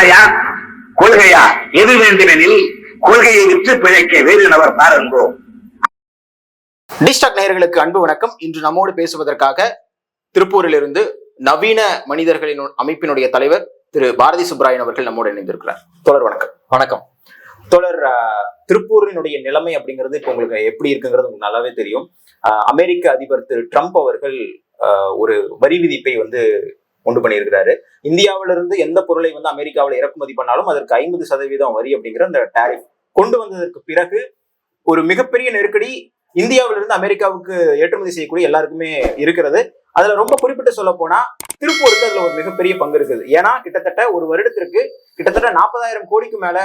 ஆணையா கொள்கையா? எது வேண்டுமெனில் கொள்கையை விற்று பிழைக்க வேறு நபர் பாருங்கோ டிஸ்டாக் நேயர்களுக்கு அன்பு வணக்கம். இன்று நம்மோடு பேசுவதற்காக திருப்பூரிலிருந்து நவீன மனிதர்களின் அமைப்பினுடைய தலைவர் திரு பாரதி சுப்ராயன் அவர்கள் நம்மோடு இணைந்திருக்கிறார். தோழர் வணக்கம். வணக்கம். ஆஹ், திருப்பூரினுடைய நிலைமை அப்படிங்கிறது இப்போ உங்களுக்கு எப்படி இருக்குங்கிறது உங்களுக்கு நல்லாவே தெரியும். ஆஹ், அமெரிக்க அதிபர் திரு ட்ரம்ப் அவர்கள் ஆஹ், ஒரு வரி விதிப்பை வந்து உண்டு பண்ணியிருக்கிறாரு. இந்தியாவிலிருந்து எந்த பொருளை வந்து அமெரிக்காவில் இறக்குமதி பண்ணாலும் அதற்கு ஐம்பது சதவீதம் வரி அப்படிங்கிற அந்த டேரிஃப் கொண்டு வந்ததற்கு பிறகு ஒரு மிகப்பெரிய நெருக்கடி இந்தியாவிலிருந்து அமெரிக்காவுக்கு ஏற்றுமதி செய்யக்கூடிய எல்லாருக்குமே இருக்கிறது. அதுல ரொம்ப குறிப்பிட்டு சொல்ல போனா திருப்பூருக்கு அதுல ஒரு மிகப்பெரிய பங்கு இருக்குது. ஏன்னா கிட்டத்தட்ட ஒரு வருடத்திற்கு கிட்டத்தட்ட நாற்பதாயிரம் கோடிக்கு மேல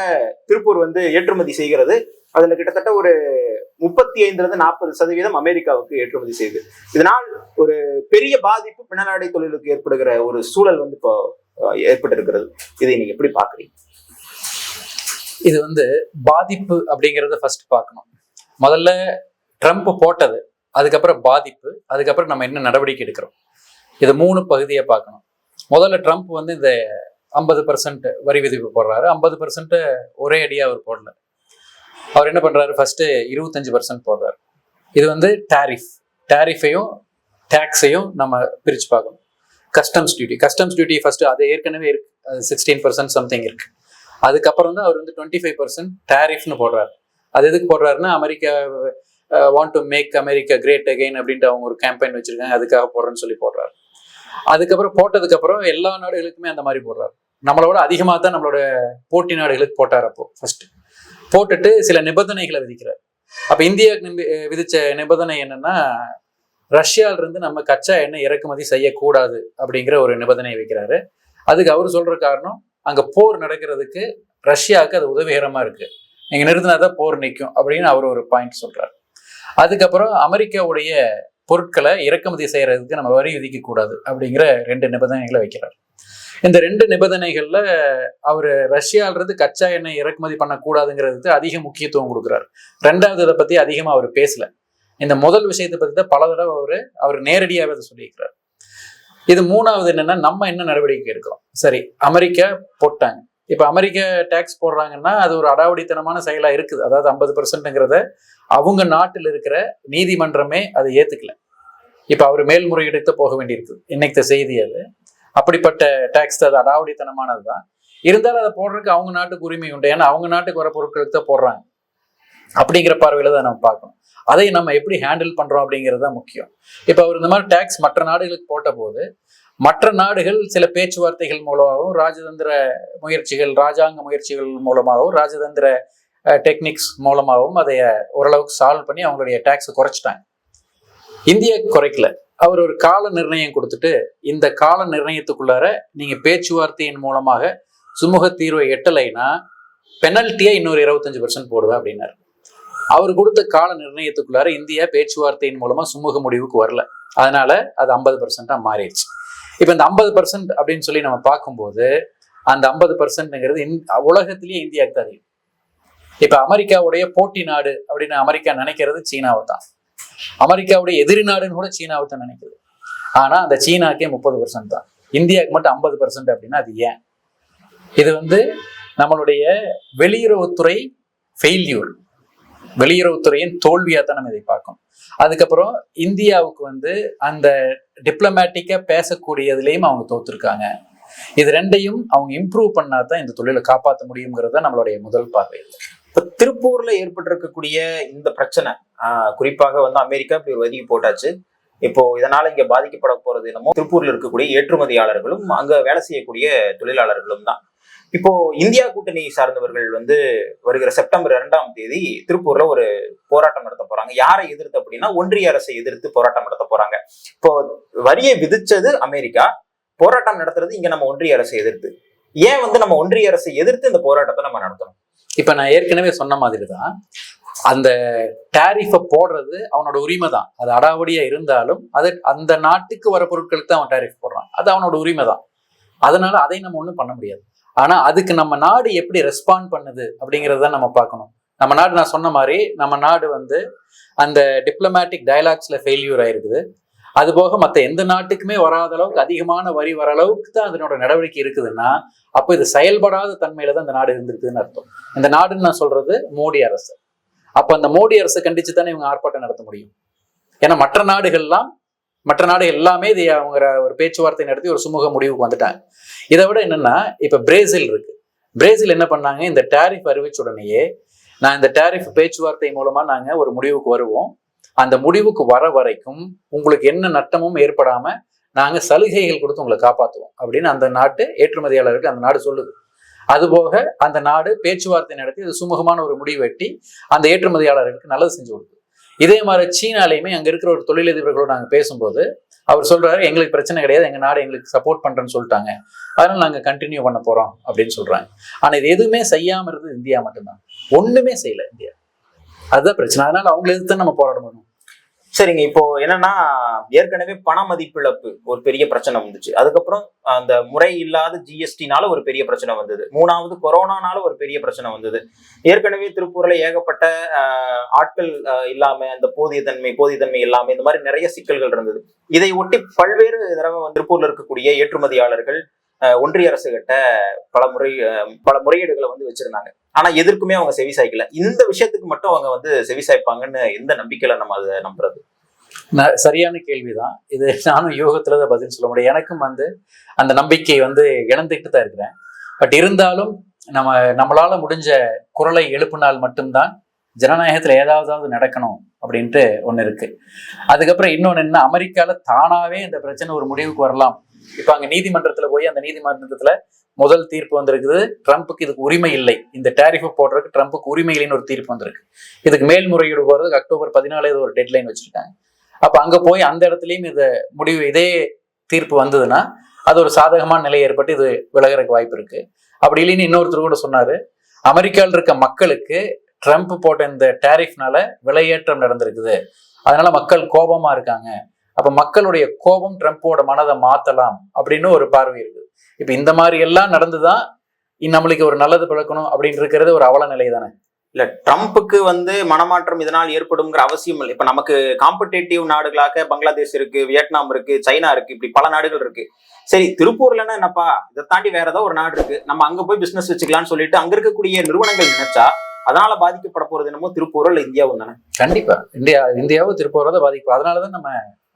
திருப்பூர் வந்து ஏற்றுமதி செய்கிறது. அதுல கிட்டத்தட்ட ஒரு முப்பத்தி ஐந்துல இருந்து நாற்பது சதவீதம் அமெரிக்காவுக்கு ஏற்றுமதி செய்யுது இதனால் ஒரு பெரிய பாதிப்பு பின்னலாடை தொழிலுக்கு ஏற்படுகிற ஒரு சூழல் வந்து இப்போ ஏற்பட்டிருக்கிறது. இதை நீங்க எப்படி பாக்குறீங்க இது வந்து பாதிப்பு அப்படிங்கறத ஃபர்ஸ்ட் பார்க்கணும். முதல்ல ட்ரம்ப் போட்டது அதுக்கப்புறம் பாதிப்பு அதுக்கப்புறம் நம்ம என்ன நடவடிக்கை எடுக்கிறோம்? இது மூணு பகுதியை பார்க்கணும். முதல்ல ட்ரம்ப் வந்து இந்த ஐம்பது பர்சன்ட் வரி விதிப்பு போடுறாரு. ஐம்பது பர்சன்ட் ஒரே அடியாக அவர் போடல. அவர் என்ன பண்ணுறாரு ஃபஸ்ட்டு இருபத்தஞ்சு பர்சன்ட் போடுறாரு. இது வந்து டாரிஃப் டேரிஃபையும் டேக்ஸையும் நம்ம பிரிச்சு பார்க்கணும். Customs duty customs duty first அது ஏற்கனவே இருக்கு. சிக்ஸ்டீன் பர்சன்ட் சம்திங் இருக்கு. அதுக்கப்புறம் வந்து அவர் வந்து டுவெண்ட்டி ஃபைவ் பர்சன்ட் டேரிஃப்னு போடுறாரு. அது எதுக்கு போடுறாருன்னா America want to make America great again அப்படின்ட்டு அவங்க ஒரு கேம்பெயின் வச்சுருக்காங்க. அதுக்காக போடுறேன்னு சொல்லி போடுறாரு. அதுக்கப்புறம் போட்டதுக்கப்புறம் எல்லா நாடுகளுக்குமே அந்த மாதிரி போடுறாரு. நம்மளோட அதிகமாக தான் நம்மளோட போட்டி நாடுகளுக்கு போட்டார் அப்போ ஃபர்ஸ்ட் போட்டுட்டு சில நிபந்தனைகளை விதிக்கிறார். அப்போ இந்தியா விதிச்ச நிபந்தனை என்னன்னா ரஷ்யால இருந்து நம்ம கச்சா எண்ணெய் இறக்குமதி செய்யக்கூடாது அப்படிங்கிற ஒரு நிபந்தனையை வைக்கிறாரு. அதுக்கு அவர் சொல்ற காரணம் அங்க போர் நடக்கிறதுக்கு ரஷ்யாவுக்கு அது உதவிகரமா இருக்கு. நீங்க நிறுத்தினாதான் போர் நிற்கும் அப்படின்னு அவர் ஒரு பாயிண்ட் சொல்றாரு. அதுக்கப்புறம் அமெரிக்காவுடைய பொருட்களை இறக்குமதி செய்யறதுக்கு நம்ம வரி விதிக்க கூடாது அப்படிங்கிற ரெண்டு நிபந்தனைகளை வைக்கிறார். இந்த ரெண்டு நிபந்தனைகள்ல அவர் ரஷ்யால கச்சா எண்ணெய் இறக்குமதி பண்ணக்கூடாதுங்கிறதுக்கு அதிக முக்கியத்துவம் கொடுக்குறாரு. ரெண்டாவது இதை பத்தி அதிகமா அவர் பேசல. இந்த முதல் விஷயத்தை பத்தி தான் பல தடவை அவர் அவர் நேரடியாகவே அதை சொல்லியிருக்கிறார். இது மூணாவது என்னன்னா நம்ம என்ன நடவடிக்கை எடுக்கிறோம்? சரி அமெரிக்கா போட்டாங்க. இப்ப அமெரிக்கா டேக்ஸ் போடுறாங்கன்னா அது ஒரு அடாவடித்தனமான செயலா இருக்குது. அதாவது ஐம்பது பர்சன்ட்ங்கிறத அவங்க நாட்டில் இருக்கிற நீதிமன்றமே அதை ஏத்துக்கல. இப்ப அவர் மேல்முறையீடுக்கு போக வேண்டியிருக்கு. இன்னைக்கு செய்தி அது. அப்படிப்பட்ட டேக்ஸ் அது அடாவடித்தனமானது தான் இருந்தாலும் அதை போடுறதுக்கு அவங்க நாட்டுக்கு உரிமை உண்டு. ஏன்னா அவங்க நாட்டுக்கு வர பொருட்களுக்கு தான் போடுறாங்க. அப்படிங்கிற பார்வையில தான் நம்ம பார்க்கணும். அதை நம்ம எப்படி ஹேண்டில் பண்ணுறோம் அப்படிங்கிறது தான் முக்கியம். இப்போ அவர் இந்த மாதிரி டேக்ஸ் மற்ற நாடுகளுக்கு போட்ட போது மற்ற நாடுகள் சில பேச்சுவார்த்தைகள் மூலமாகவும் ராஜதந்திர முயற்சிகள் ராஜாங்க முயற்சிகள் மூலமாகவும் ராஜதந்திர டெக்னிக்ஸ் மூலமாகவும் அதை ஓரளவுக்கு சால்வ் பண்ணி அவங்களுடைய டேக்ஸை குறைச்சிட்டாங்க. இந்தியா குறைக்கல. அவர் ஒரு கால நிர்ணயம் கொடுத்துட்டு இந்த கால நிர்ணயத்துக்குள்ளார நீங்க பேச்சுவார்த்தையின் மூலமாக சுமூக தீர்வை எட்டலைன்னா பெனல்ட்டியா இன்னொரு இருபத்தஞ்சு பர்சன்ட் போடுவேன் அப்படின்னாரு. அவர் கொடுத்த கால நிர்ணயத்துக்குள்ளார இந்தியா பேச்சுவார்த்தையின் மூலமா சுமூக முடிவுக்கு வரல. அதனால அது ஐம்பது பர்சன்டா மாறிடுச்சு. இப்போ இந்த ஐம்பது பர்சன்ட் அப்படின்னு சொல்லி நம்ம பார்க்கும்போது அந்த ஐம்பது பர்சன்ட்ங்கிறது உலகத்திலேயே இந்தியாவுக்கு தான் அதிகம். இப்ப அமெரிக்காவுடைய போட்டி நாடு அப்படின்னு அமெரிக்கா நினைக்கிறது சீனாவை தான் அமெரிக்காவுடைய எதிரி நாடுன்னு கூட சீனாவை தான் நினைக்குது. ஆனா அந்த சீனாக்கே முப்பது பர்சன்ட் தான். இந்தியாவுக்கு மட்டும் ஐம்பது பர்சன்ட் அப்படின்னா அது ஏன்? இது வந்து நம்மளுடைய வெளியுறவுத்துறை ஃபெயில்யூர் வெளியுறவுத்துறையின் தோல்வியாக தான் நம்ம இதை பார்க்கணும் அதுக்கப்புறம் இந்தியாவுக்கு வந்து அந்த டிப்ளமேட்டிக்காக பேசக்கூடியதுலேயும் அவங்க தோத்துருக்காங்க. இது ரெண்டையும் அவங்க இம்ப்ரூவ் பண்ணா தான் இந்த தொழிலை காப்பாற்ற முடியுங்கிறது தான் நம்மளுடைய முதல் பார்வை. இப்போ திருப்பூர்ல ஏற்பட்டிருக்கக்கூடிய இந்த பிரச்சனை குறிப்பாக வந்து அமெரிக்கா இப்படி ஒரு ஒதுக்கி போட்டாச்சு. இப்போ இதனால இங்க பாதிக்கப்பட போறது என்னமோ திருப்பூர்ல இருக்கக்கூடிய ஏற்றுமதியாளர்களும் அங்க வேலை செய்யக்கூடிய தொழிலாளர்களும் தான். இப்போ இந்தியா கூட்டணி சார்ந்தவர்கள் வந்து வருகிற செப்டம்பர் இரண்டாம் தேதி திருப்பூர்ல ஒரு போராட்டம் நடத்த போறாங்க. யாரை எதிர்த்து அப்படின்னா ஒன்றிய அரசை எதிர்த்து போராட்டம் நடத்த போறாங்க. இப்போ வரியை விதிச்சது அமெரிக்கா போராட்டம் நடத்துறது இங்க நம்ம ஒன்றிய அரசை எதிர்த்து. ஏன் வந்து நம்ம ஒன்றிய அரசை எதிர்த்து இந்த போராட்டத்தை நம்ம நடத்தணும்? இப்ப நான் ஏற்கனவே சொன்ன மாதிரி தான் அந்த டேரிஃபை போடுறது அவனோட உரிமை தான் அது அடாவடியாக இருந்தாலும் அது அந்த நாட்டுக்கு வர பொருட்களுக்கு தான் அவன் டேரிஃப் போடுறான். அது அவனோட உரிமை தான் அதனால அதை நம்ம ஒன்றும் பண்ண முடியாது. ஆனா அதுக்கு நம்ம நாடு எப்படி ரெஸ்பாண்ட் பண்ணுது அப்படிங்கறத நம்ம பார்க்கணும். நம்ம நாடு நான் சொன்ன மாதிரி நம்ம நாடு வந்து அந்த டிப்ளமேட்டிக் டைலாக்ஸில் ஃபெயில்யூர் ஆயிருக்குது. அது போக மற்ற எந்த நாட்டுக்குமே வராத அளவுக்கு அதிகமான வரி வர அளவுக்கு தான் அதனோட நடவடிக்கை இருக்குதுன்னா அப்போ இது செயல்படாத தன்மையில தான் இந்த நாடு இருந்திருக்குதுன்னு அர்த்தம். இந்த நாடுன்னு நான் சொல்றது மோடி அரசு. அப்ப அந்த மோடி அரசை கண்டிச்சு தானே இவங்க ஆர்ப்பாட்டம் நடத்த முடியும்? ஏன்னா மற்ற நாடுகள்லாம் மற்ற நாடு எல்லாமே இது அவங்க ஒரு பேச்சுவார்த்தை நடத்தி ஒரு சுமூக முடிவுக்கு வந்துட்டாங்க. இதை விட என்னன்னா இப்ப பிரேசில் இருக்கு. பிரேசில் என்ன பண்ணாங்க? இந்த டேரிஃப் அறிவிச்ச உடனேயே நான் இந்த டேரிஃப் பேச்சுவார்த்தை மூலமா நாங்க ஒரு முடிவுக்கு வருவோம். அந்த முடிவுக்கு வர வரைக்கும் உங்களுக்கு என்ன நட்டமும் ஏற்படாம நாங்க சலுகைகள் கொடுத்து உங்களை காப்பாற்றுவோம் அப்படின்னு அந்த நாட்டு ஏற்றுமதியாளருக்கு அந்த நாடு சொல்லுது. அதுபோக அந்த நாடு பேச்சுவார்த்தை நடத்தி அது சுமூகமான ஒரு முடிவு வெட்டி அந்த ஏற்றுமதியாளர்களுக்கு நல்லது செஞ்சு கொடுக்குது இதே மாதிரி சீனாலையுமே அங்க இருக்கிற ஒரு தொழிலதிபர்களோடு நாங்கள் பேசும்போது அவர் சொல்றாரு எங்களுக்கு பிரச்சனை கிடையாது எங்கள் நாடு எங்களுக்கு சப்போர்ட் பண்றேன்னு சொல்லிட்டாங்க. அதனால நாங்க கண்டினியூ பண்ண போறோம் அப்படின்னு சொல்றாங்க. ஆனால் இது எதுவுமே செய்யாமல் இருந்தது இந்தியா மட்டும்தான். ஒண்ணுமே செய்யல இந்தியா. அதுதான் பிரச்சனை. அதனால அவங்களுக்கு தான் நம்ம போராடணும். சரிங்க இப்போ என்னன்னா ஏற்கனவே பண மதிப்பிழப்பு ஒரு பெரிய பிரச்சனை வந்துச்சு. அதுக்கப்புறம் அந்த முறை இல்லாத ஜிஎஸ்டினால ஒரு பெரிய பிரச்சனை வந்தது. மூணாவது கொரோனானால ஒரு பெரிய பிரச்சனை வந்தது. ஏற்கனவே திருப்பூர்ல ஏகப்பட்ட ஆட்கள் இல்லாம அந்த போதிய தன்மை போதிய தன்மை இல்லாம இந்த மாதிரி நிறைய சிக்கல்கள் இருந்தது. இதை ஒட்டி பல்வேறு தடவை திருப்பூர்ல இருக்கக்கூடிய ஏற்றுமதியாளர்கள் ஒன்றிய அரசு கிட்ட பல முறை பல முறையீடுகளை வந்து வச்சிருந்தாங்க. ஆனா எதற்குமே அவங்க செவி சாய்க்கல. இந்த விஷயத்துக்கு மட்டும் அவங்க வந்து செவி சாய்ப்பாங்கன்னு எந்த நம்பிக்கையில நம்ம அதை நம்புறது? ந- சரியான கேள்விதான். இது நானும் யோகத்துல தான் பதில் சொல்ல முடியும். எனக்கும் வந்து அந்த நம்பிக்கை வந்து இழந்துக்கிட்டு தான் இருக்கிறேன். பட் இருந்தாலும் நம்ம நம்மளால முடிஞ்ச குரலை எழுப்பினால் மட்டும்தான் ஜனநாயகத்தில் ஏதாவதாவது நடக்கணும் அப்படின்ட்டு ஒன்று இருக்கு. அதுக்கப்புறம் இன்னொன்று என்ன அமெரிக்காவில் தானாகவே இந்த பிரச்சனை ஒரு முடிவுக்கு வரலாம். இப்போ அங்கே நீதிமன்றத்தில் போய் அந்த நீதிமன்றத்தில் முதல் தீர்ப்பு வந்திருக்குது. ட்ரம்ப்புக்கு இதுக்கு உரிமை இல்லை. இந்த டேரிஃபை போடுறதுக்கு ட்ரம்ப்புக்கு உரிமை இல்லைன்னு ஒரு தீர்ப்பு வந்திருக்கு. இதுக்கு மேல்முறையீடு போகிறதுக்கு அக்டோபர் பதினாலு ஒரு டெட்லைன் வச்சுருக்காங்க. அப்போ அங்கே போய் அந்த இடத்துலையும் இதை முடிவு இதே தீர்ப்பு வந்ததுன்னா அது ஒரு சாதகமான நிலை ஏற்பட்டு இது விலகிறதுக்கு வாய்ப்பு இருக்குது அப்படி இல்லைன்னு இன்னொருத்தர் கூட சொன்னார். அமெரிக்காவில் இருக்க மக்களுக்கு ட்ரம்ப் போட்ட இந்த டேரிஃப்னால விலையேற்றம் நடந்திருக்குது. அதனால மக்கள் கோபமா இருக்காங்க. அப்ப மக்களுடைய கோபம் ட்ரம்ப்போட மனதை மாத்தலாம் அப்படின்னு ஒரு பார்வை இருக்கு. இப்ப இந்த மாதிரி எல்லாம் நடந்துதான் நம்மளுக்கு ஒரு நல்லது பிழக்கணும் அப்படின்னு இருக்கிறது ஒரு அவல நிலை தானே? இல்ல ட்ரம்ப்புக்கு வந்து மனமாற்றம் இதனால் ஏற்படுங்கிற அவசியம் இல்லை. இப்ப நமக்கு காம்படேட்டிவ் நாடுகளாக பங்களாதேஷ் இருக்கு வியட்நாம் இருக்கு சைனா இருக்கு இப்படி பல நாடுகள் இருக்கு. சரி திருப்பூர்லன்னா என்னப்பா? இதை தாண்டி வேற ஏதோ ஒரு நாடு இருக்கு. நம்ம அங்க போய் பிசினஸ் வச்சுக்கலாம்னு சொல்லிட்டு அங்க இருக்கக்கூடிய நிறுவனங்கள் நினைச்சா அதனால பாதிக்கப்பட போறது என்னமோ திருப்பூரோ இல்ல இந்தியாவும் தானே? கண்டிப்பா. இந்தியா இந்தியாவும் திருப்பூர் தான் பாதிக்கும் அதனாலதான் நம்ம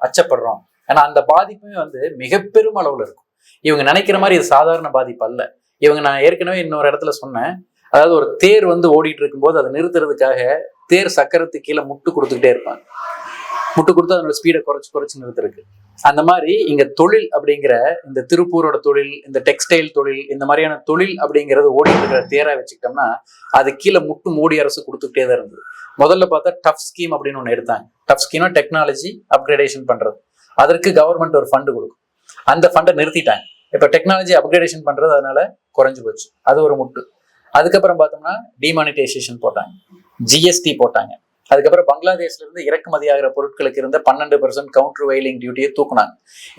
அச்சப்படுறோம். ஏன்னா அந்த பாதிப்புமே வந்து மிக பெரும் அளவுல இருக்கும். இவங்க நினைக்கிற மாதிரி இது சாதாரண பாதிப்பு அல்ல. இவங்க நான் ஏற்கனவே இன்னொரு இடத்துல சொன்னேன். அதாவது ஒரு தேர் வந்து ஓடிட்டு இருக்கும்போது அதை நிறுத்துறதுக்காக தேர் சக்கரத்துக்கு கீழே முட்டு கொடுத்துக்கிட்டே இருப்பாங்க. முட்டு கொடுத்து அதனோட ஸ்பீடை குறைச்சு குறைச்சு நிறுத்துறதுக்கு. அந்த மாதிரி இங்க தொழில் அப்படிங்கிற இந்த திருப்பூரோட தொழில் இந்த டெக்ஸ்டைல் தொழில் இந்த மாதிரியான தொழில் அப்படிங்கிறது ஓடிட்டு இருக்கிற தேரா வச்சுக்கிட்டோம்னா அது கீழே முட்டு மோடி அரசு கொடுத்துக்கிட்டே தான் இருந்தது. முதல்ல பார்த்தா டஃப் ஸ்கீம் அப்படின்னு ஒன்று எடுத்தாங்க. டஃப் ஸ்கீம்னா டெக்னாலஜி அப்கிரேடேஷன் பண்றது. அதற்கு கவர்மெண்ட் ஒரு ஃபண்டு கொடுக்கும். அந்த ஃபண்டை நிறுத்திட்டாங்க. இப்போ டெக்னாலஜி அப்கிரேடேஷன் பண்றது அதனால குறைஞ்சு போச்சு. அது ஒரு முட்டு. அதுக்கப்புறம் பார்த்தோம்னா டிமானிட்டைசேஷன் போட்டாங்க. ஜிஎஸ்டி போட்டாங்க. அதுக்கப்புறம் பங்களாதேஷ்ல இருந்து இறக்குமதி ஆகிற பொருட்களுக்கு இருந்த பன்னெண்டு பர்சன்ட் கவுண்டர் வெயிலிங் டியூட்டியை தூக்குனாங்க.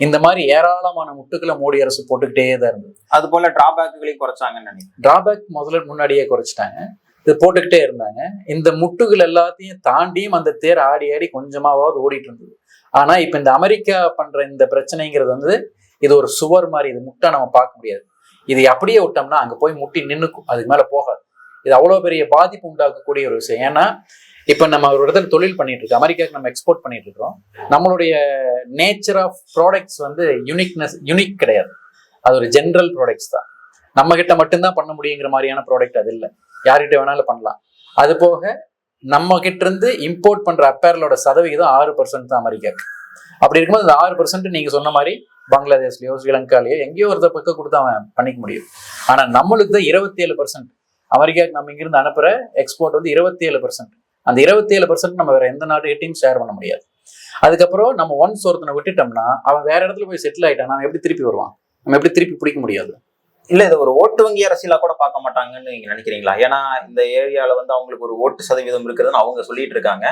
இந்த மாதிரி ஏராளமான முட்டுக்களை மோடி அரசு போட்டுக்கிட்டே தான் இருந்தது. அது போல டிராபேக்குகளையும் குறைச்சாங்கன்னு நினைக்கிறேன். டிராபேக் முதல்ல முன்னாடியே குறைச்சிட்டாங்க. இது போட்டுக்கிட்டே இருந்தாங்க. இந்த முட்டுகள் எல்லாத்தையும் தாண்டியும் அந்த தேர் ஆடி ஆடி கொஞ்சமாவது ஓடிட்டு இருந்தது. ஆனா இப்ப இந்த அமெரிக்கா பண்ற இந்த பிரச்சனைங்கிறது வந்து இது ஒரு சுவர் மாதிரி இது முட்டை நம்ம பார்க்க முடியாது. இது அப்படியே விட்டோம்னா அங்க போய் முட்டி நின்னுக்கும். அதுக்கு மேல போகாது. இது அவ்வளவு பெரிய பாதிப்பு உண்டாக்கக்கூடிய ஒரு விஷயம். ஏன்னா இப்போ நம்ம ஒரு இடத்துல தொழில் பண்ணிட்டு இருக்கோம் அமெரிக்காவுக்கு நம்ம எக்ஸ்போர்ட் பண்ணிட்டு இருக்கோம் நம்மளுடைய நேச்சர் ஆஃப் ப்ராடக்ட்ஸ் வந்து யூனிக்னஸ் யூனிக் கிடையாது. அது ஒரு ஜென்ரல் ப்ராடக்ட்ஸ் தான். நம்ம கிட்ட மட்டும்தான் பண்ண முடியுங்கிற மாதிரியான ப்ராடக்ட் அது இல்லை. யார்கிட்ட வேணாலும் பண்ணலாம். அது போக நம்ம கிட்ட இருந்து இம்போர்ட் பண்ற அப்பேரலோட சதவிகிதம் ஆறு பர்சன்ட் தான் அமெரிக்காக்கு அப்படி இருக்கும்போது அந்த ஆறு பர்சன்ட் நீங்க சொன்ன மாதிரி பங்களாதேஷ்லயோ ஸ்ரீலங்காலேயோ எங்கேயோ ஒருத்த பக்கம் கொடுத்து அவன் பண்ணிக்க முடியும். ஆனா நம்மளுக்கு தான் இருபத்தி ஏழு பர்சன்ட் அமெரிக்காவுக்கு நம்ம இங்கிருந்து அனுப்புற எக்ஸ்போர்ட் வந்து இருபத்தி ஏழு பர்சன்ட் அந்த இருபத்தி ஏழு பர்சன்ட் நம்ம வேற எந்த நாட்டுகிட்டையும் ஷேர் பண்ண முடியாது. அதுக்கப்புறம் நம்ம ஒன்ஸ் ஒருத்தனை விட்டுட்டோம்னா அவன் வேற இடத்துல போய் செட்டில் ஆயிட்டான் நம்ம எப்படி திருப்பி வருவான்? நம்ம எப்படி திருப்பி பிடிக்க முடியாது? இல்ல இது ஒரு ஓட்டு வங்கி அரசியலா கூட பார்க்க மாட்டாங்கன்னு நீங்க நினைக்கிறீங்களா? ஏன்னா இந்த ஏரியால வந்து அவங்களுக்கு ஒரு ஓட்டு சதவீதம் இருக்குதுன்னு அவங்க சொல்லிட்டு இருக்காங்க.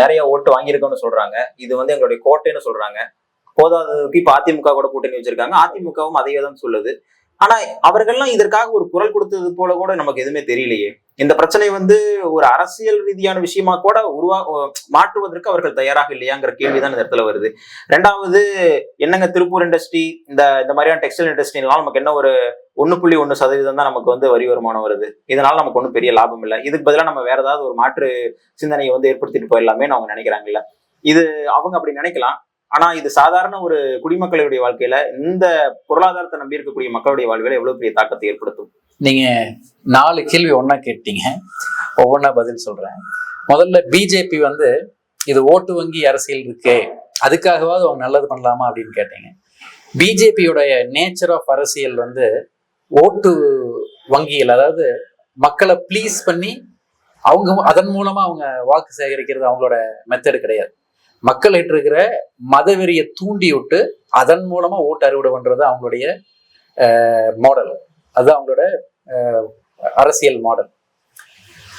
நிறைய ஓட்டு வாங்கியிருக்கோம்னு சொல்றாங்க. இது வந்து எங்களுடைய கோட்டைன்னு சொல்றாங்க. போதாததுக்கு இப்ப அதிமுக கூட கூட்டணி வச்சிருக்காங்க. அதிமுகவும் அதே தான் சொல்லுது. ஆனா அவர்கள்லாம் இதற்காக ஒரு குரல் கொடுத்தது போல கூட நமக்கு எதுவுமே தெரியலையே. இந்த பிரச்சனை வந்து ஒரு அரசியல் ரீதியான விஷயமா கூட உருவா மாற்றுவதற்கு அவர்கள் தயாராக இல்லையாங்கிற கேள்விதான் இந்த இடத்துல வருது. ரெண்டாவது என்னங்க திருப்பூர் இண்டஸ்ட்ரி இந்த இந்த மாதிரியான டெக்ஸ்டைல் இண்டஸ்ட்ரினால நமக்கு என்ன ஒரு ஒன்னு புள்ளி ஒன்று சதவீதம் தான் நமக்கு வந்து வரி வருமானம் வருது. இதனால நமக்கு ஒன்றும் பெரிய லாபம் இல்லை. இதுக்கு பதிலாக நம்ம வேற ஏதாவது ஒரு மாற்று சிந்தனையை வந்து ஏற்படுத்திட்டு போயிடலாமே அவங்க நினைக்கிறாங்கல்ல இது அவங்க அப்படி நினைக்கலாம். ஆனா இது சாதாரண ஒரு குடிமக்களுடைய வாழ்க்கையில இந்த பொருளாதாரத்தை நம்பி இருக்கக்கூடிய மக்களுடைய வாழ்வில எவ்வளவு பெரிய தாக்கத்தை ஏற்படுத்தும்? நீங்க நாலு கேள்வி ஒன்றா கேட்டீங்க. ஒவ்வொன்றா பதில் சொல்கிறேன் முதல்ல பிஜேபி வந்து இது ஓட்டு வங்கி அரசியல் இருக்கே அதுக்காகவாவது அவங்க நல்லது பண்ணலாமா அப்படின்னு கேட்டீங்க. பிஜேபியோடைய நேச்சர் ஆஃப் அரசியல் வந்து ஓட்டு வங்கியில் அதாவது மக்களை ப்ளீஸ் பண்ணி அவங்க அதன் மூலமா அவங்க வாக்கு சேகரிக்கிறது அவங்களோட மெத்தடு கிடையாது. மக்கள் இருக்கிற மதவெறியை தூண்டி விட்டு அதன் மூலமா ஓட்டு அறுவடை பண்றது அவங்களுடைய மாடல் அது அவங்களோட அரசியல் மாடல்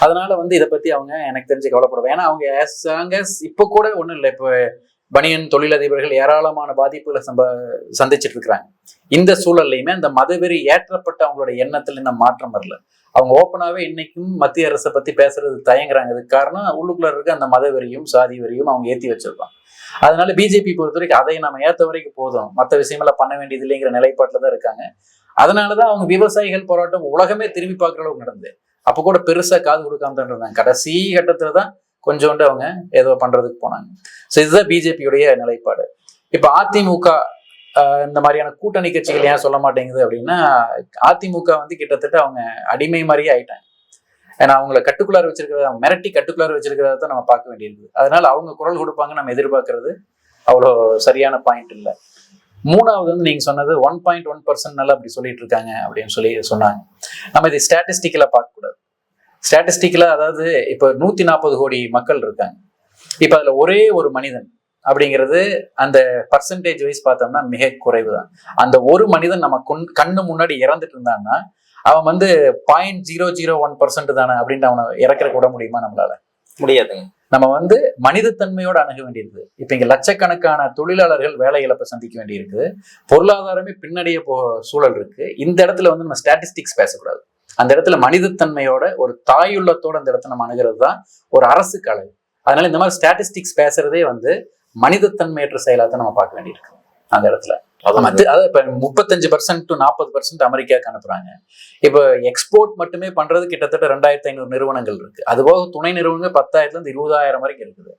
அதனால வந்து இதை பத்தி அவங்க எனக்கு தெரிஞ்சு கவலைப்படுவாங்க. ஏன்னா அவங்க as இப்போ கூட ஒண்ணும் இல்லை. இப்போ பனியன் தொழிலதிபர்கள் ஏராளமான பாதிப்புகளை சம்ப சந்திச்சிட்டு இருக்கிறாங்க. இந்த சூழல்லையுமே அந்த மதவெறி ஏற்றப்பட்ட அவங்களோட எண்ணத்துல இந்த மாற்றம் வரல. அவங்க ஓப்பனாவே இன்னைக்கும் மத்திய அரசை பத்தி பேசுறது தயங்குறாங்க. அதுக்கு காரணம் உள்ளுக்குள்ள இருக்க அந்த மதவெறியும் சாதி வெறியும் அவங்க ஏத்தி வச்சிருப்பாங்க அதனால பிஜேபி பொறுத்த வரைக்கும் அதை நம்ம ஏத்த வரைக்கும் போதும். மற்ற விஷயமெல்லாம் பண்ண வேண்டியது இல்லைங்கிற நிலைப்பாட்டில் தான் இருக்காங்க. அதனாலதான் அவங்க விவசாயிகள் போராட்டம் உலகமே திரும்பி பார்க்குற அளவுக்கு நடந்தது. அப்போ கூட பெருசா காது கொடுக்காம தான் இருந்தாங்க. கடைசி கட்டத்தில் தான் கொஞ்சோண்டு அவங்க ஏதோ பண்றதுக்கு போனாங்க. ஸோ இதுதான் பிஜேபியுடைய நிலைப்பாடு. இப்போ அதிமுக ஆஹ், இந்த மாதிரியான கூட்டணி கட்சிகள் ஏன் சொல்ல மாட்டேங்குது அப்படின்னா அதிமுக வந்து கிட்டத்தட்ட அவங்க அடிமை மாதிரியே ஆயிட்டாங்க. ஏன்னா அவங்கள கட்டுக்குள்ளார வச்சிருக்கிறத மிரட்டி கட்டுக்குள்ளார வச்சிருக்கிறத தான் நம்ம பார்க்க வேண்டியிருக்குது. அதனால அவங்க குரல் கொடுப்பாங்க நம்ம எதிர்பார்க்கறது அவ்வளோ சரியான பாயிண்ட் இல்லை. மூணாவது வந்து நீங்க சொன்னது ஒன் பாயிண்ட் ஒன் பர்சன்ட்னால அப்படி சொல்லிட்டு இருக்காங்க அப்படின்னு சொல்லி சொன்னாங்க. நம்ம இதை ஸ்டாட்டிஸ்டிக்கலா பார்க்கக்கூடாது. ஸ்டாட்டிஸ்டிக்கலா அதாவது இப்போ நூற்றி நாற்பது கோடி மக்கள் இருக்காங்க. இப்போ அதில் ஒரே ஒரு மனிதன் அப்படிங்கிறது அந்த பர்சன்டேஜ் வைஸ் பார்த்தோம்னா மிக குறைவு தான் அந்த ஒரு மனிதன் நம்ம கொன்- கண்ணு முன்னாடி இறந்துட்டு இருந்தான்னா அவன் வந்து point zero zero one percent தானே அப்படின்ட்டு அவனை இறக்கிற விட முடியுமா நம்மளால? முடியாதுங்க. நம்ம வந்து மனிதத்தன்மையோடு அணுக வேண்டியிருக்குது இப்போ இங்கே லட்சக்கணக்கான தொழிலாளர்கள் வேலை இழப்பை சந்திக்க வேண்டியிருக்குது பொருளாதாரமே பின்னடைய போ சூழல் இருக்கு. இந்த இடத்துல வந்து நம்ம ஸ்டாட்டிஸ்டிக்ஸ் பேசக்கூடாது. அந்த இடத்துல மனிதத்தன்மையோட ஒரு தாயுள்ளத்தோட அந்த இடத்த நம்ம அணுகிறது தான் ஒரு அரசு கலை. அதனால இந்த மாதிரி ஸ்டாட்டிஸ்டிக்ஸ் பேசுறதே வந்து மனிதத்தன்மையற்ற செயலாக தான் நம்ம பார்க்க வேண்டியிருக்கு. அந்த இடத்துல. அதாவது இப்ப முப்பத்தஞ்சு பர்சன்ட் டு நாற்பது பர்சன்ட் அமெரிக்காவுக்கு அனுப்புறாங்க. இப்போ எக்ஸ்போர்ட் மட்டுமே பண்றது கிட்டத்தட்ட ரெண்டாயிரத்தி ஐநூறு நிறுவனங்கள் இருக்கு. அதுபோக துணை நிறுவனங்கள் பத்தாயிரத்துல இருந்து இருபதாயிரம் வரைக்கும் இருக்குது.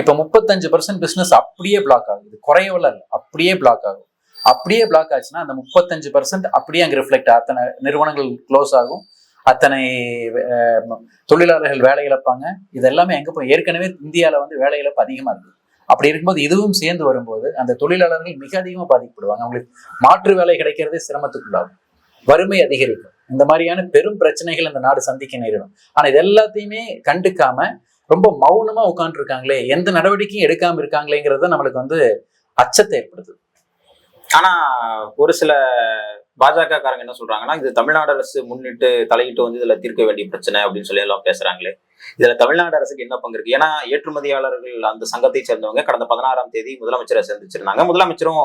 இப்ப முப்பத்தஞ்சு பர்சன்ட் பிசினஸ் அப்படியே பிளாக் ஆகுது. குறையவில்லை அப்படியே பிளாக் ஆகும். அப்படியே பிளாக் ஆச்சுன்னா அந்த முப்பத்தஞ்சு பர்சன்ட் அப்படியே அங்க ரிஃப்ளெக்ட் அத்தனை நிறுவனங்கள் க்ளோஸ் ஆகும். அத்தனை தொழிலாளர்கள் வேலை இழப்பாங்க. இது எல்லாமே எங்க போய் ஏற்கனவே இந்தியால வந்து வேலை இழப்பு அதிகமா இருக்கு. அப்படி இருக்கும்போது இதுவும் சேர்ந்து வரும்போது அந்த தொழிலாளர்கள் மிக அதிகமா பாதிக்கப்படுவாங்க. அவங்களுக்கு மாற்று வேலை கிடைக்கிறதே சிரமத்துக்குள்ளாகும். வறுமை அதிகரிக்கும். இந்த மாதிரியான பெரும் பிரச்சனைகள் இந்த நாடு சந்திக்க நேரிடும். ஆனா இது எல்லாத்தையுமே கண்டுக்காம ரொம்ப மௌனமா உட்காந்துருக்காங்களே எந்த நடவடிக்கையும் எடுக்காம இருக்காங்களேங்கிறது நம்மளுக்கு வந்து அச்சத்தை ஏற்படுத்துது. ஆனா ஒரு சில பாஜக காரங்க என்ன சொல்றாங்கன்னா இது தமிழ்நாடு அரசு முன்னிட்டு தலையிட்டு வந்து இதுல தீர்க்க வேண்டிய பிரச்சனை அப்படின்னு சொல்லி எல்லாம் பேசுறாங்களே. இதுல தமிழ்நாடு அரசுக்கு என்ன பங்கு இருக்கு? ஏன்னா ஏற்றுமதியாளர்கள் அந்த சங்கத்தை சேர்ந்தவங்க கடந்த பதினாறாம் தேதி முதலமைச்சரை சந்திச்சிருந்தாங்க. முதலமைச்சரும்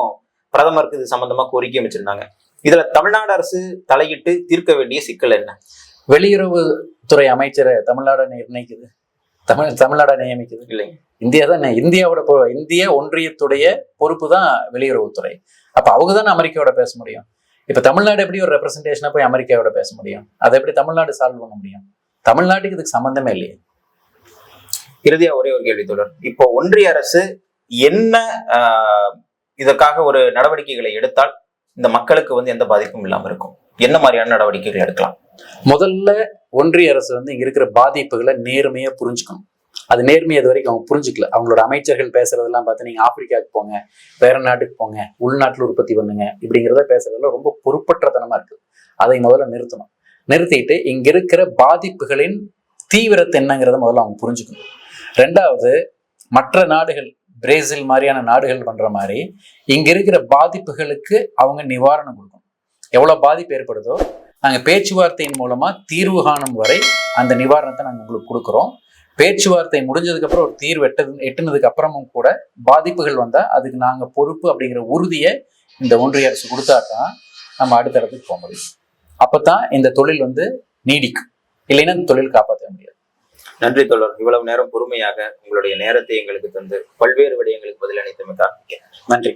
பிரதமருக்கு இது சம்பந்தமா கோரிக்கை வச்சிருந்தாங்க. இதுல தமிழ்நாடு அரசு தலையிட்டு தீர்க்க வேண்டிய சிக்கல் என்ன? வெளியுறவுத்துறை அமைச்சரை தமிழ்நாடு நிர்ணயிக்குது. தமிழ் தமிழ்நாடு நியமிக்குது. இல்லைங்க இந்தியா தான் இந்தியாவோட இந்திய ஒன்றியத்துடைய பொறுப்பு தான் வெளியுறவுத்துறை. அப்ப அவங்க தானே அமெரிக்காவோட பேச முடியும். இப்ப தமிழ்நாடு எப்படி ஒரு ரெப்ரசன்டேஷனா போய் அமெரிக்காவோட பேச முடியும்? அதை எப்படி தமிழ்நாடு சால்வ் பண்ண முடியும்? தமிழ்நாட்டுக்கு இதுக்கு சம்பந்தமே இல்லையே. இறுதியா ஒரே ஒரு கேள்வி தொடர். இப்போ ஒன்றிய அரசு என்ன ஆஹ், இதற்காக ஒரு நடவடிக்கைகளை எடுத்தால் இந்த மக்களுக்கு வந்து எந்த பாதிப்பும் இல்லாம இருக்கும்? என்ன மாதிரியான நடவடிக்கைகள் எடுக்கலாம்? முதல்ல ஒன்றிய அரசு வந்து இங்க இருக்கிற பாதிப்புகளை நேர்மையா புரிஞ்சுக்கணும். அது நேர்மையை இது வரைக்கும் அவங்க புரிஞ்சுக்கல. அவங்களோட அமைச்சர்கள் பேசுறதெல்லாம் பார்த்து நீங்க ஆப்பிரிக்காவுக்கு போங்க வேற நாட்டுக்கு போங்க உள்நாட்டில் உற்பத்தி பண்ணுங்க இப்படிங்கிறத பேசுறதுல ரொம்ப பொறுப்பற்றத்தனமா இருக்கு. அதை முதல்ல நிறுத்தணும். நிறுத்திட்டு இங்க இருக்கிற பாதிப்புகளின் தீவிரத்தை என்னங்கிறத முதல்ல அவங்க புரிஞ்சுக்கணும். ரெண்டாவது மற்ற நாடுகள் பிரேசில் மாதிரியான நாடுகள் பண்ற மாதிரி இங்க இருக்கிற பாதிப்புகளுக்கு அவங்க நிவாரணம் கொடுக்கணும். எவ்வளவு பாதிப்பு ஏற்படுதோ நாங்கள் பேச்சுவார்த்தையின் மூலமா தீர்வு காணும் வரை அந்த நிவாரணத்தை நாங்கள் உங்களுக்கு கொடுக்குறோம். பேச்சுவார்த்தை முடிஞ்சதுக்கு அப்புறம் ஒரு தீர்வு எட்டது எட்டுனதுக்கு அப்புறமும் கூட பாதிப்புகள் வந்தா அதுக்கு நாங்க பொறுப்பு அப்படிங்கிற உறுதியை இந்த ஒன்றிய அரசு கொடுத்தா தான் நம்ம அடுத்த இடத்துக்கு போக முடியும். அப்பதான் இந்த தொழில் வந்து நீடிக்கும். இல்லைன்னா இந்த தொழில் காப்பாற்ற முடியாது. நன்றி தோழர். இவ்வளவு நேரம் பொறுமையாக உங்களுடைய நேரத்தை எங்களுக்கு தந்து பல்வேறு விடயங்களுக்கு பதிலளித்தமைக்காக நன்றி.